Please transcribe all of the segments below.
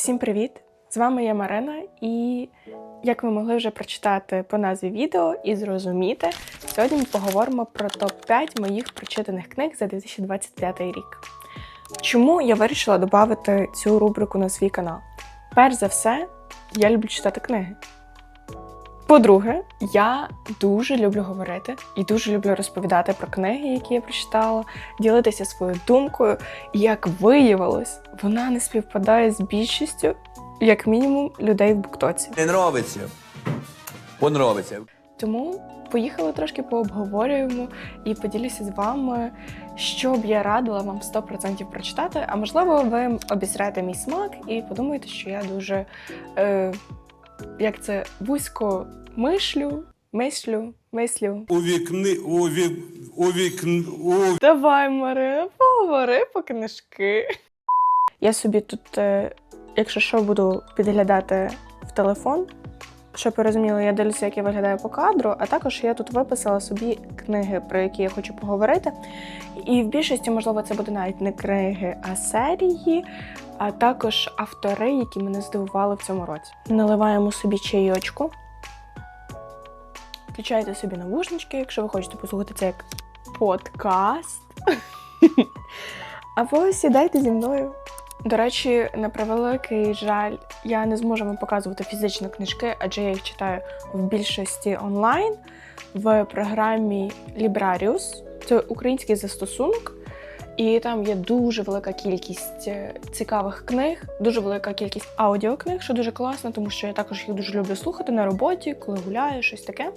Всім привіт! З вами я Марина, і як ви могли вже прочитати по назві відео і зрозуміти, сьогодні ми поговоримо про топ-5 моїх прочитаних книг за 2025 рік. Чому я вирішила додати цю рубрику на свій канал? Перш за все, я люблю читати книги. По-друге, я дуже люблю говорити і дуже люблю розповідати про книги, які я прочитала, ділитися своєю думкою. І як виявилось, вона не співпадає з більшістю, як мінімум, людей в Буктоці. Не нравиться. Понравиться. Тому поїхали трошки пообговорюємо і поділюся з вами, що б я радила вам 100% прочитати. А можливо, ви обізрете мій смак і подумаєте, що я дуже е, як це вузько мишлю, мислю, мислю. У вікни, у вік, у вікн, у Давай, Маре, поговори по книжки. Я собі тут, е, якщо що, буду підглядати в телефон. Щоб ви розуміли, я дивлюся, як я виглядаю по кадру, а також я тут виписала собі книги, про які я хочу поговорити. І в більшості, можливо, це буде навіть не книги, а серії, а також автори, які мене здивували в цьому році. Наливаємо собі чайочку. Включайте собі навушнички, якщо ви хочете послухати це як подкаст. Або сідайте зі мною. До речі, на превеликий жаль, я не зможу вам показувати фізичні книжки, адже я їх читаю в більшості онлайн в програмі Librarius. Це український застосунок, і там є дуже велика кількість е, цікавих книг, дуже велика кількість аудіокниг, що дуже класно, тому що я також їх дуже люблю слухати на роботі, коли гуляю, щось таке.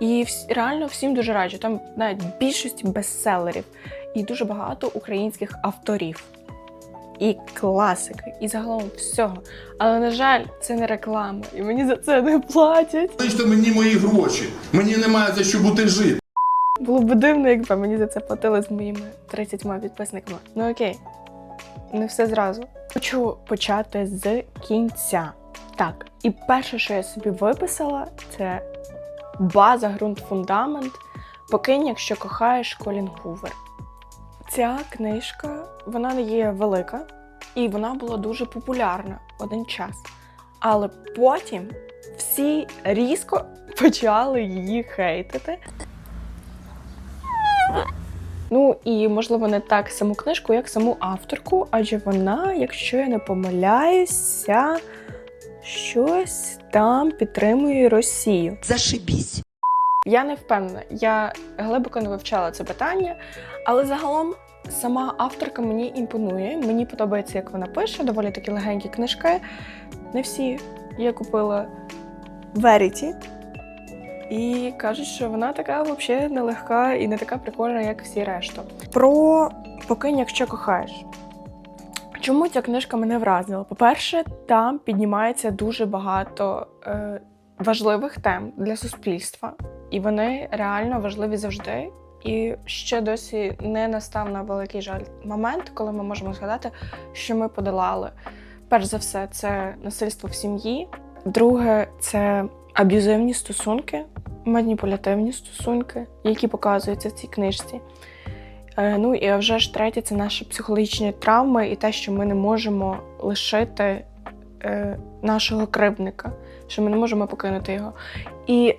І реально всім дуже раджу. Там навіть більшість бестселерів і дуже багато українських авторів. І класики, і загалом всього. Але, на жаль, це не реклама, і мені за це не платять. Залиште мені мої гроші. Мені немає за що бути жити. Було б дивно, якби мені за це платили з моїми 30 підписниками. Ну окей, не все зразу. Хочу почати з кінця. Так, і перше, що я собі виписала, це база, ґрунт, фундамент. Покинь, якщо кохаєш Колін Гувер. Ця книжка вона є велика, і вона була дуже популярна один час. Але потім всі різко почали її хейтити. Ну і можливо не так саму книжку, як саму авторку, адже вона, якщо я не помиляюся, щось там підтримує Росію. Зашибісь. Я не впевнена, я глибоко не вивчала це питання, але загалом сама авторка мені імпонує. Мені подобається, як вона пише, доволі такі легенькі книжки. Не всі я купила Verity. І кажуть, що вона така взагалі нелегка і не така прикольна, як всі решта. Про покинь, якщо кохаєш. Чому ця книжка мене вразила? По-перше, там піднімається дуже багато е, важливих тем для суспільства, і вони реально важливі завжди. І ще досі не настав на великий жаль момент, коли ми можемо згадати, що ми подолали. Перш за все, це насильство в сім'ї. Друге, це аб'юзивні стосунки, маніпулятивні стосунки, які показуються в цій книжці. Е, Ну і вже ж третє, це наші психологічні травми і те, що ми не можемо лишити е, нашого кривдника, що ми не можемо покинути його. І,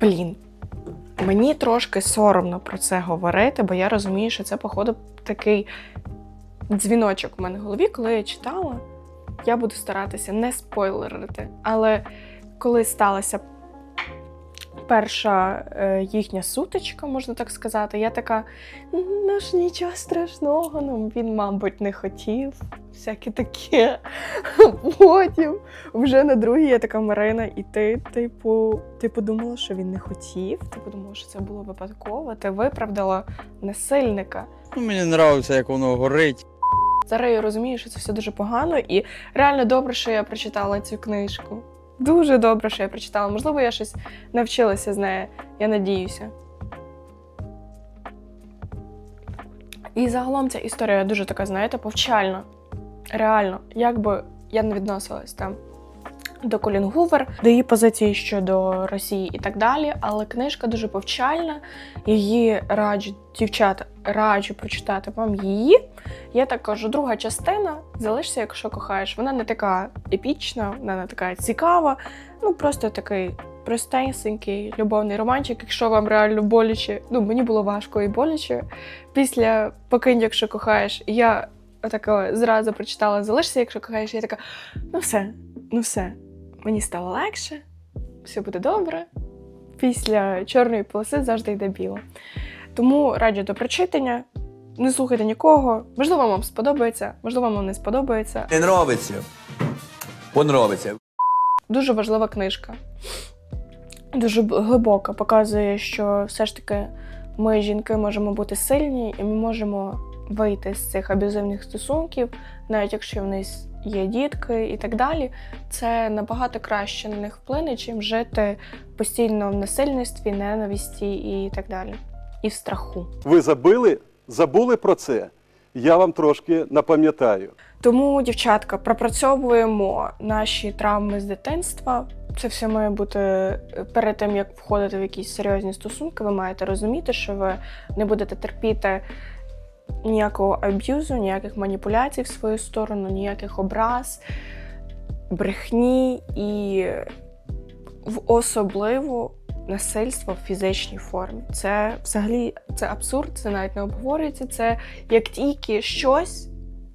блін, мені трошки соромно про це говорити, бо я розумію, що це, походу, такий дзвіночок у мене в голові, коли я читала. Я буду старатися не спойлерити. Але коли сталася перша е, їхня сутичка, можна так сказати, я така: ну ж нічого страшного, ну він, мабуть, не хотів. Всяке таке. Потім вже на другій я така Марина, і ти, типу, ти подумала, що він не хотів. Ти подумала, що це було випадково. Ти виправдала насильника. Ну, мені подобається, як воно горить. Зараз я розумію, що це все дуже погано, і реально добре, що я прочитала цю книжку. Дуже добре, що я прочитала. Можливо, я щось навчилася з нею, я надіюся. І загалом ця історія дуже така, знаєте, повчальна. Реально, як би я не відносилась там до Колін Гувер, до її позиції щодо Росії і так далі. Але книжка дуже повчальна. Її раджу, дівчата, раджу прочитати вам її. Є також друга частина. Залишся, якщо кохаєш. Вона не така епічна, вона не така цікава. Ну просто такий простенький любовний романчик, якщо вам реально боляче. Ну мені було важко і боляче. Після покинь, якщо кохаєш, я отако зразу прочитала Залишся, якщо кохаєш. Я така, ну все, ну все. Мені стало легше, все буде добре. Після чорної полоси завжди йде біло. Тому раджу до прочитання. Не слухайте нікого. Можливо, вам сподобається, можливо, вам не сподобається. Не нравиться. Понравиться. Дуже важлива книжка. Дуже глибока. Показує, що все ж таки ми, жінки, можемо бути сильні, і ми можемо вийти з цих аб'юзивних стосунків, навіть якщо в нас є дітки і так далі. Це набагато краще на них вплине, чим жити постійно в насильництві, ненависті і так далі. І в страху. Ви забили, забули про це? Я вам трошки напам'ятаю. Тому, дівчатка, пропрацьовуємо наші травми з дитинства. Це все має бути е, перед тим, як входити в якісь серйозні стосунки. Ви маєте розуміти, що ви не будете терпіти ніякого аб'юзу, ніяких маніпуляцій в свою сторону, ніяких образ, брехні і в особливо насильство в фізичній формі. Це взагалі це абсурд, це навіть не обговорюється. Це як тільки щось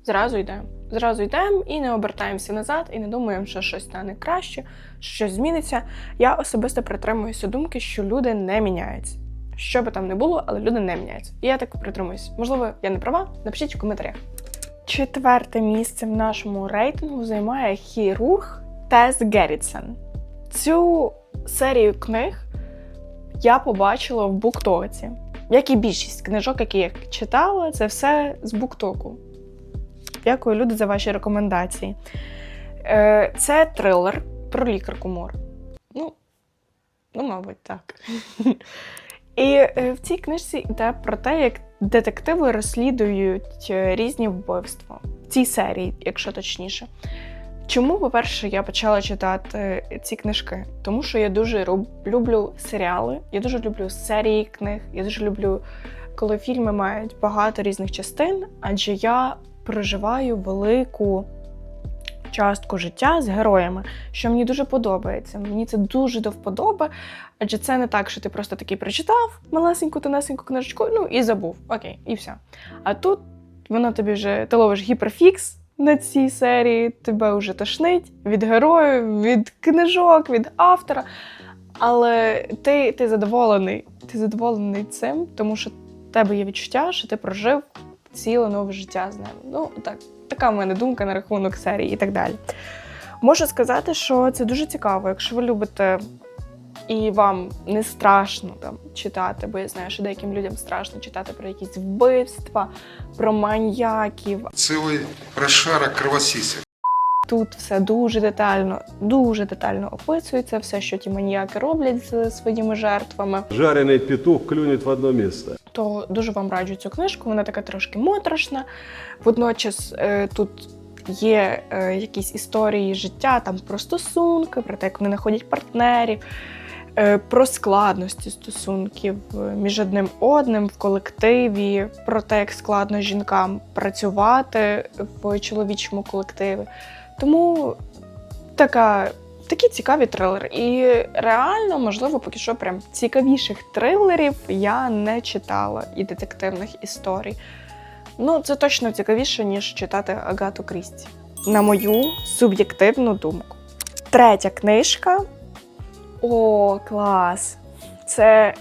зразу йдемо. Зразу йдемо і не обертаємося назад, і не думаємо, що щось стане краще, що щось зміниться. Я особисто притримуюся думки, що люди не міняються. Що би там не було, але люди не міняються. І я так притримуюся. Можливо, я не права? Напишіть в коментарях. Четверте місце в нашому рейтингу займає хірург Тес Геррітсен. Цю серію книг я побачила в буктоці. Як і більшість книжок, які я читала, це все з буктоку. Дякую, люди, за ваші рекомендації. Е, Це трилер про лікарку Мор. Ну, ну, мабуть, так. І е, в цій книжці йде про те, як детективи розслідують е, різні вбивства. В цій серії, якщо точніше. Чому, по-перше, я почала читати ці книжки? Тому що я дуже люблю серіали, я дуже люблю серії книг, я дуже люблю, коли фільми мають багато різних частин, адже я проживаю велику частку життя з героями, що мені дуже подобається. Мені це дуже до вподоби, адже це не так, що ти просто такий прочитав малесеньку тонесеньку книжечку, ну і забув. Окей, і все. А тут воно тобі вже ти ловиш гіперфікс на цій серії, тебе вже тошнить від героїв, від книжок, від автора. Але ти, ти задоволений. Ти задоволений цим, тому що в тебе є відчуття, що ти прожив ціле нове життя з ним. Ну, так, така в мене думка на рахунок серії і так далі. Можу сказати, що це дуже цікаво, якщо ви любите і вам не страшно там читати, бо я знаю, що деяким людям страшно читати про якісь вбивства, про маньяків. Цілий прошарок кровосисек. Тут все дуже детально, дуже детально описується, все, що ті маніяки роблять з своїми жертвами. Жарений петух клюнет в одно місце. то дуже вам раджу цю книжку. Вона така трошки моторошна. Водночас е, тут є е, якісь історії життя там про стосунки, про те, як вони знаходять партнерів, е, про складності стосунків між одним одним в колективі, про те, як складно жінкам працювати в чоловічому колективі. Тому така такі цікаві трилери. І реально, можливо, поки що прям цікавіших трилерів я не читала і детективних історій. Ну, це точно цікавіше, ніж читати Агату Крісті. На мою суб'єктивну думку. Третя книжка. О, клас! Це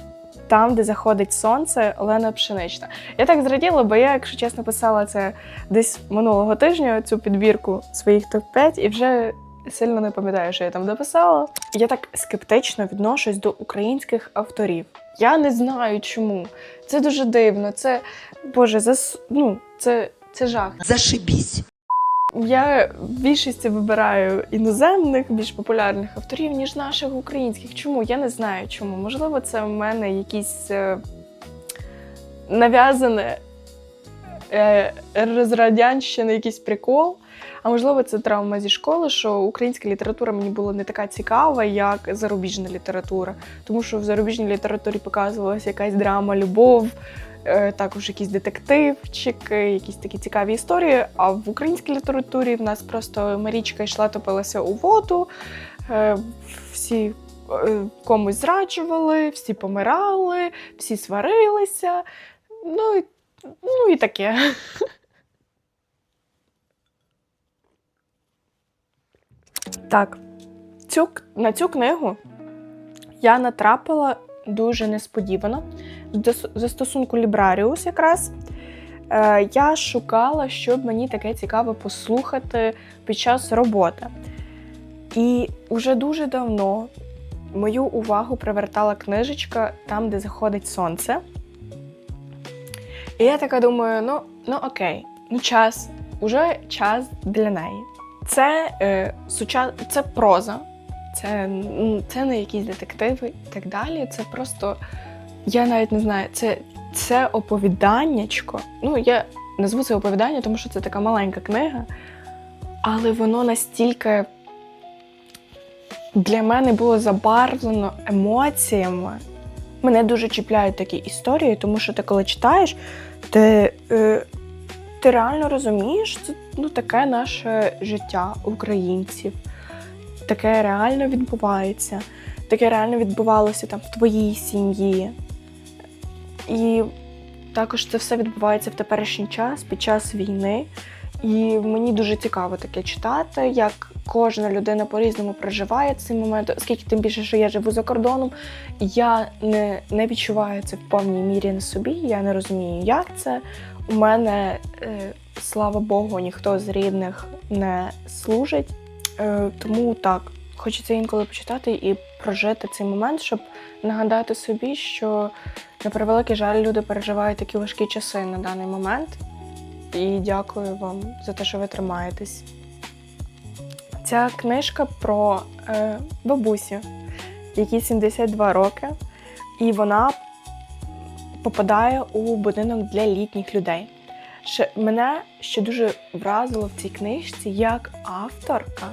там, де заходить сонце, Олена Пшенична. Я так зраділа, бо я, якщо чесно, писала це десь минулого тижня, цю підбірку своїх топ-5, і вже сильно не пам'ятаю, що я там дописала. Я так скептично відношусь до українських авторів. Я не знаю чому. Це дуже дивно. Це Боже, зас... ну, це, це жах. Зашибись. Я в більшості вибираю іноземних, більш популярних авторів, ніж наших українських. Чому? Я не знаю чому. Можливо, це в мене якісь е, нав'язане з якийсь прикол. А можливо, це травма зі школи, що українська література мені була не така цікава, як зарубіжна література. Тому що в зарубіжній літературі показувалася якась драма, любов, е, також якісь детективчики, якісь такі цікаві історії. А в українській літературі в нас просто Марічка йшла, топилася у воду, е, всі е, комусь зраджували, всі помирали, всі сварилися. Ну і, ну і таке. Так, цю, на цю книгу я натрапила дуже несподівано. Дос- застосунку Librarius якраз. Е, я шукала, щоб мені таке цікаво послухати під час роботи. І вже дуже давно мою увагу привертала книжечка там, де заходить сонце. І я така думаю: ну, ну окей, ну час, уже час для неї. Це, е, суча... це проза, це, це не якісь детективи і так далі. Це просто, я навіть не знаю, це, це оповіданнячко. Ну, я назву це оповідання, тому що це така маленька книга, але воно настільки для мене було забарвлено емоціями. Мене дуже чіпляють такі історії, тому що ти коли читаєш, ти, е, ти реально розумієш, це ну, таке наше життя українців. Таке реально відбувається. Таке реально відбувалося там в твоїй сім'ї. І також це все відбувається в теперішній час, під час війни. І мені дуже цікаво таке читати, як кожна людина по-різному проживає цей момент, оскільки тим більше, що я живу за кордоном, я не, не відчуваю це в повній мірі на собі. Я не розумію, як це. У мене, е, слава Богу, ніхто з рідних не служить. Е, тому так, хочеться інколи почитати і прожити цей момент, щоб нагадати собі, що на превеликий жаль люди переживають такі важкі часи на даний момент. І дякую вам за те, що ви тримаєтесь. Ця книжка про е, бабусю, якій 72 роки, і вона попадає у будинок для літніх людей. Мене ще дуже вразило в цій книжці, як авторка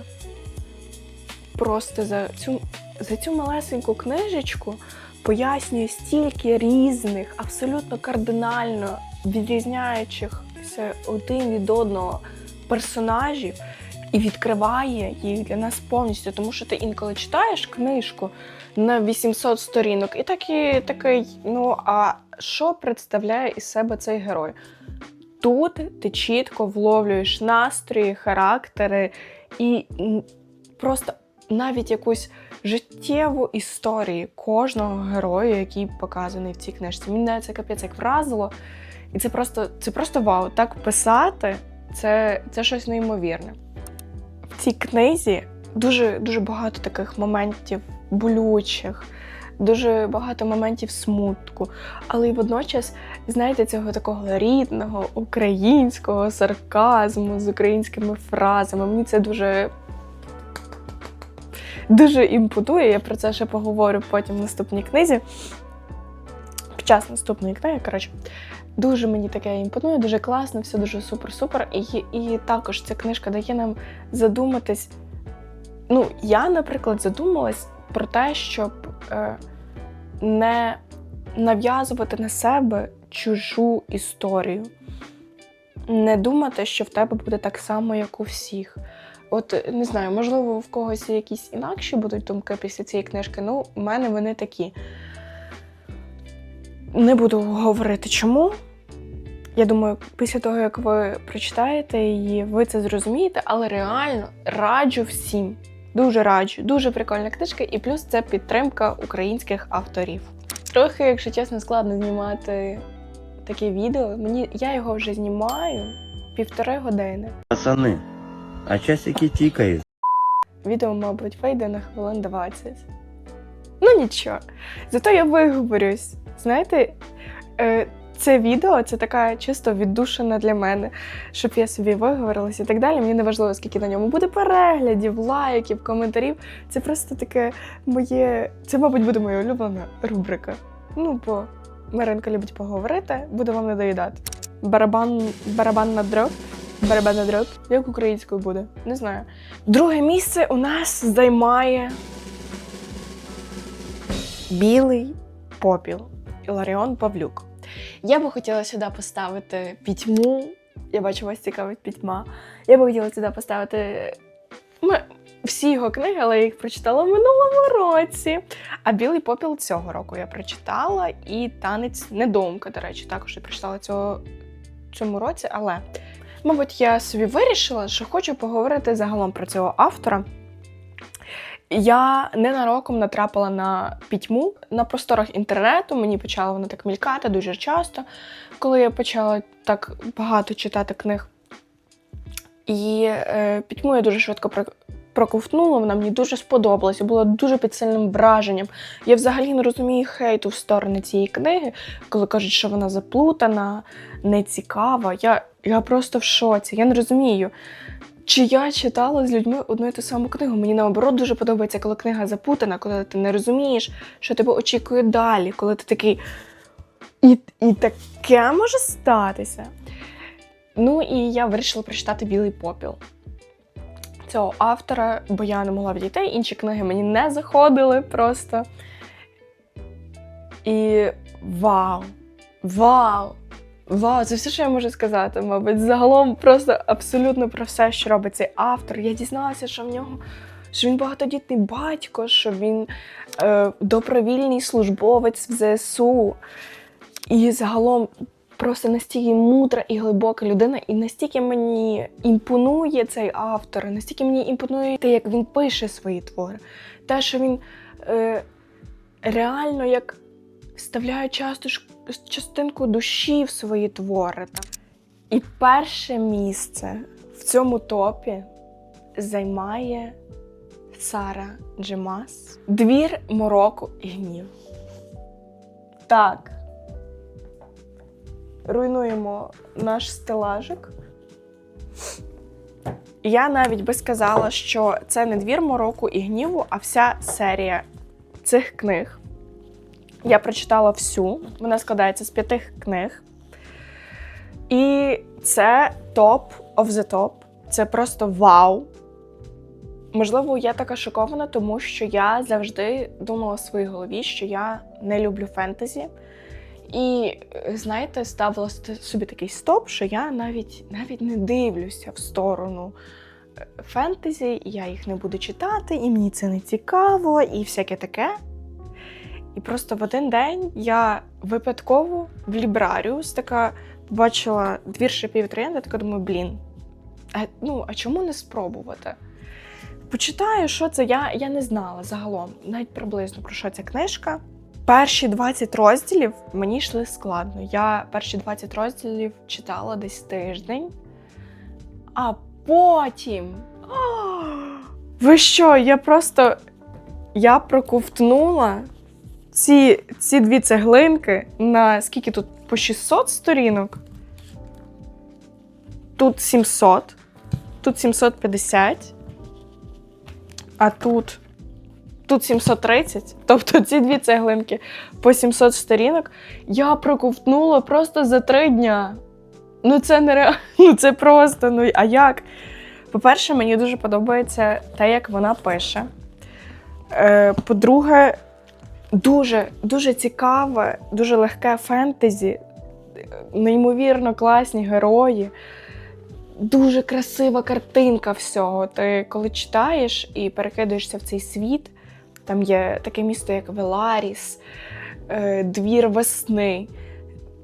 просто за цю, за цю малесеньку книжечку пояснює стільки різних, абсолютно кардинально відрізняючихся один від одного персонажів і відкриває їх для нас повністю. Тому що ти інколи читаєш книжку на 800 сторінок, і такий, такий, ну а що представляє із себе цей герой? Тут ти чітко вловлюєш настрої, характери і просто навіть якусь життєву історію кожного героя, який показаний в цій книжці. Мене це капець як вразило. І це просто, це просто вау. Так писати це, це щось неймовірне. В цій книзі дуже, дуже багато таких моментів болючих, дуже багато моментів смутку, але й водночас, знаєте, цього такого рідного українського сарказму з українськими фразами. Мені це дуже дуже імпонує. Я про це ще поговорю потім в наступній книзі. Під час наступної книги, коротше, дуже мені таке імпонує, дуже класно, все дуже супер-супер. І, і також ця книжка дає нам задуматись. Ну, я, наприклад, задумалась про те, щоб е, не нав'язувати на себе чужу історію. Не думати, що в тебе буде так само, як у всіх. От не знаю, можливо, в когось якісь інакші будуть думки після цієї книжки. Ну, у мене вони такі. Не буду говорити чому. Я думаю, після того, як ви прочитаєте її, ви це зрозумієте, але реально раджу всім. Дуже раджу. Дуже прикольна книжка, і плюс це підтримка українських авторів. Трохи, якщо чесно, складно знімати таке відео. Мені я його вже знімаю півтори години. Пацани, а часики тікають. Відео, мабуть, вийде на хвилин 20. Ну нічого. Зато я виговорюсь. Знаєте, е, це відео це така чисто віддушина для мене, щоб я собі виговорилась і так далі. Мені не важливо, скільки на ньому буде переглядів, лайків, коментарів. Це просто таке моє. Це, мабуть, буде моя улюблена рубрика. Ну, бо Маринка любить поговорити, буду вам надоїдати. барабан, барабанна дроб. Барабанна дроб. Як українською буде? Не знаю. Друге місце у нас займає білий попіл. Іларіон Павлюк. Я би хотіла сюди поставити пітьму. Я бачу, вас цікавить пітьма. Я би хотіла сюди поставити ми, всі його книги, але я їх прочитала в минулому році. А білий попіл цього року я прочитала, і танець недоумка, до речі, також я прочитала цього цьому році. Але, мабуть, я собі вирішила, що хочу поговорити загалом про цього автора. Я ненароком натрапила на пітьму на просторах інтернету. Мені почало воно так мількати дуже часто, коли я почала так багато читати книг. І е, пітьму я дуже швидко про- проковтнула, вона мені дуже сподобалася, була дуже під сильним враженням. Я взагалі не розумію хейту в сторони цієї книги, коли кажуть, що вона заплутана, нецікава. Я, я просто в шоці. Я не розумію. Чи я читала з людьми одну і ту саму книгу? Мені наоборот дуже подобається, коли книга запутана, коли ти не розумієш, що тебе очікує далі, коли ти такий. І, і таке може статися. Ну і я вирішила прочитати Білий попіл цього автора, бо я не могла відійти. Інші книги мені не заходили просто. І вау! Вау! Вау, це все, що я можу сказати, мабуть. Загалом просто абсолютно про все, що робить цей автор. Я дізналася, що в нього що він багатодітний батько, що він е, добровільний службовець в ЗСУ. І загалом просто настільки мудра і глибока людина, і настільки мені імпонує цей автор, настільки мені імпонує те, як він пише свої твори. Те, що він е, реально як вставляє часто ж- частинку душі в свої твори. І перше місце в цьому топі займає Сара Джемас. Двір мороку і гнів. Так. Руйнуємо наш стелажик. Я навіть би сказала, що це не двір мороку і гніву, а вся серія цих книг. Я прочитала всю. Вона складається з п'яти книг. І це топ of the top. Це просто вау. Можливо, я така шокована, тому що я завжди думала в своїй голові, що я не люблю фентезі. І, знаєте, ставила собі такий стоп, що я навіть, навіть не дивлюся в сторону е, фентезі, я їх не буду читати, і мені це не цікаво, і всяке таке. І просто в один день я випадково в Лібраріус така побачила двір шипів троянди, така думаю, блін, а, ну, а чому не спробувати? Почитаю, що це. Я, я не знала загалом, навіть приблизно про що ця книжка. Перші 20 розділів мені йшли складно. Я перші 20 розділів читала десь тиждень, а потім. А, Ви що? Я просто я проковтнула ці, ці дві цеглинки на скільки тут? По 600 сторінок. Тут 700, тут 750, а тут тут 730. Тобто ці дві цеглинки по 700 сторінок. Я проковтнула просто за три дня. Ну це нереально, ну це просто. Ну а як? По-перше, мені дуже подобається те, як вона пише. Е, По-друге, дуже, дуже цікаве, дуже легке фентезі, неймовірно класні герої. Дуже красива картинка всього. Ти коли читаєш і перекидаєшся в цей світ, там є таке місто, як Веларіс, е, двір весни,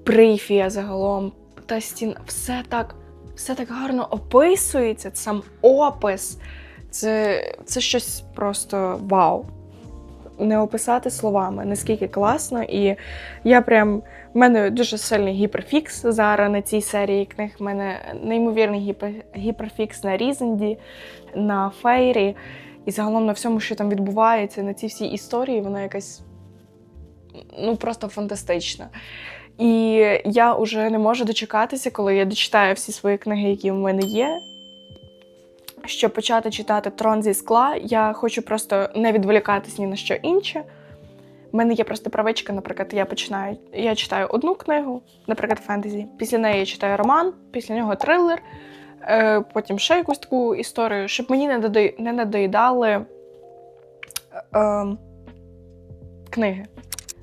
Прифія загалом, та стін, все так, все так гарно описується, сам опис. Це, це щось просто вау. Не описати словами, наскільки класно. І я прям. в мене дуже сильний гіперфікс зараз на цій серії книг. У мене неймовірний гіпер, гіперфікс на Різенді, на Фейрі. І загалом на всьому, що там відбувається, на цій всій історії, вона якась ну просто фантастична. І я вже не можу дочекатися, коли я дочитаю всі свої книги, які в мене є. Щоб почати читати Трон зі скла, я хочу просто не відволікатись ні на що інше. У мене є просто правичка, наприклад, я починаю. Я читаю одну книгу, наприклад, фентезі. Після неї я читаю роман, після нього трилер, е, потім ще якусь таку історію, щоб мені не, додої, не надоїдали е, е, книги.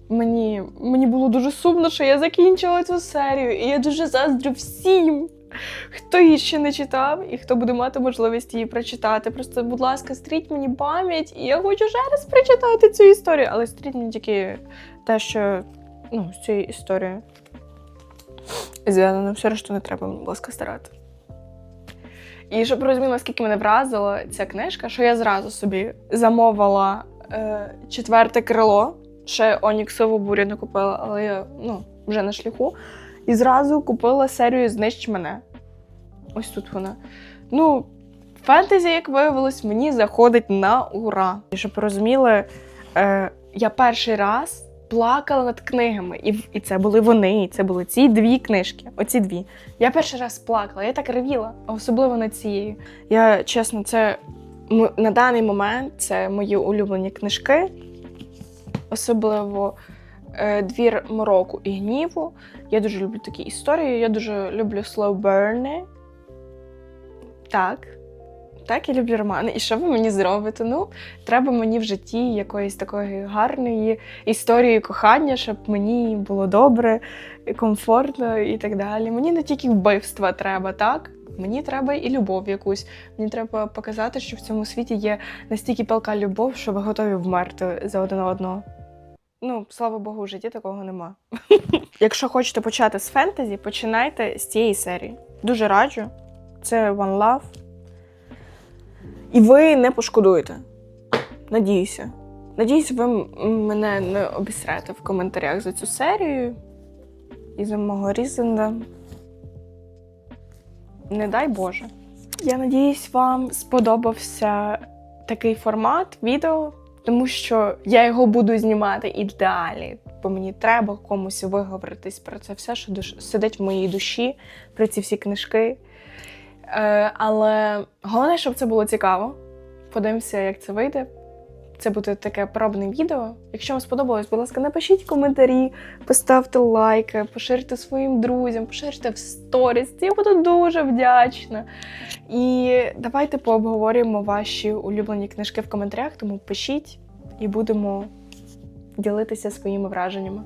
Мені, мені було дуже сумно, що я закінчила цю серію, і я дуже заздрю всім, хто її ще не читав і хто буде мати можливість її прочитати. Просто, будь ласка, стріть мені пам'ять, і я хочу ще раз прочитати цю історію, але стріть мені тільки те, що ну, з цією історією зв'язано. Все решту не треба, будь ласка, старати. І щоб розуміли, наскільки мене вразила ця книжка, що я зразу собі замовила е, четверте крило. Ще Оніксову бурю не купила, але я ну, вже на шляху. І зразу купила серію Знищ мене. Ось тут вона. Ну, фентезі, як виявилось, мені заходить на ура. І щоб розуміли, е, я перший раз плакала над книгами. І, і це були вони, і це були ці дві книжки. Оці дві. Я перший раз плакала, я так ревіла, особливо над цією. Я чесно, це на даний момент це мої улюблені книжки, особливо Двір мороку і гніву. Я дуже люблю такі історії. Я дуже люблю слоуберни. Так. Так, я люблю романи. І що ви мені зробите? Ну, треба мені в житті якоїсь такої гарної історії кохання, щоб мені було добре, комфортно і так далі. Мені не тільки вбивства треба, так? Мені треба і любов якусь. Мені треба показати, що в цьому світі є настільки палка любов, що ви готові вмерти за один одного. Ну, слава Богу, в житті такого нема. Якщо хочете почати з фентезі, починайте з цієї серії. Дуже раджу. Це One Love. І ви не пошкодуєте. Надіюся. Надіюся, ви мене не обісрете в коментарях за цю серію і за мого Різенда. Не дай Боже. Я надіюсь, вам сподобався такий формат відео, тому що я його буду знімати і далі, бо мені треба комусь виговоритись про це все, що душ... сидить в моїй душі, про ці всі книжки. Е, але головне, щоб це було цікаво. Подивимося, як це вийде. Це буде таке пробне відео. Якщо вам сподобалось, будь ласка, напишіть коментарі, поставте лайки, поширте своїм друзям, поширте в сторіс. Я буду дуже вдячна. І давайте пообговорюємо ваші улюблені книжки в коментарях, тому пишіть і будемо ділитися своїми враженнями.